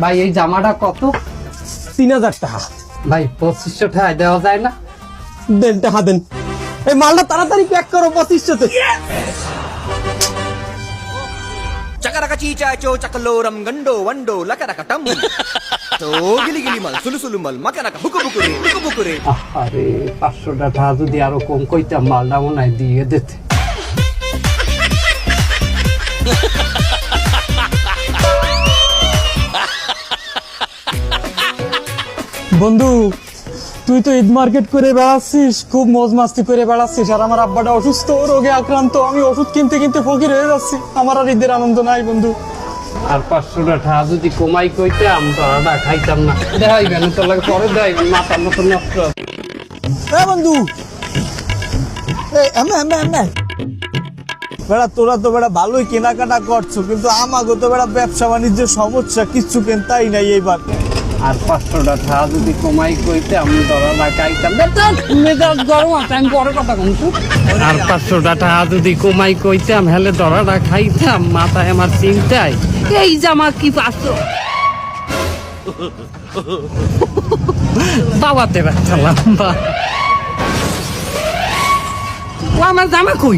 ভাই এই জামাটা কত তিন হাজার টাকা ভাই পঁচিশশো টাকায় দেওয়া যায় না দেন টাকা দেন এই মালটা তাড়াতাড়ি প্যাক করো পঁচিশশোতে చకరక చీచాచో చకలోరం గండో వండో లకరకటం తో గిలి గిలి మల్ సులు సులు మల్ మకరక బుకు బుకురే బుకు బుకురే আরে পাঁচশো টাকা যদি আরো কম কইতাম মালটা মনে হয় দিয়ে দিতে বন্ধু তুই তো ঈদ মার্কেট করে বেড়াচ্ছিস খুব মজ মাস্তি করে বেড়াচ্ছিস আর আমার আব্বাটা অসুস্থ রোগে আক্রান্ত আমি ওষুধ কিনতে কিনতে ফকির হয়ে যাচ্ছি। আমার আর ঈদের আনন্দ নাই বন্ধু। আর পাঁচশো টাকা যদি কমাই কইতাম তোরাটা খাইতাম না। দেখাইবেন তোর লাগে পরে দেখাইবেন মাথার মতো নষ্ট। এ বন্ধু! বেড়া তোরা তো বেড়া ভালোই কেনাকাটা করছ কিন্তু আমাকে তো বেড়া ব্যবসা বাণিজ্যের সমস্যা কিচ্ছু কেনতাই নাই এইবার। আর পাঁচশো টাকা যদি কমাই কইতাম তোরাটা খাইতাম মেজাজ গরম আছে আমি পরে কথা কমছু আর পাঁচশো টাকা যদি কমাই কইতাম হেলে দরাটা খাইতাম মাথায় আমার চিন্তায় এই জামা কি পাঁচশো বাবাতে লম্বা। ও আমার জামা কই?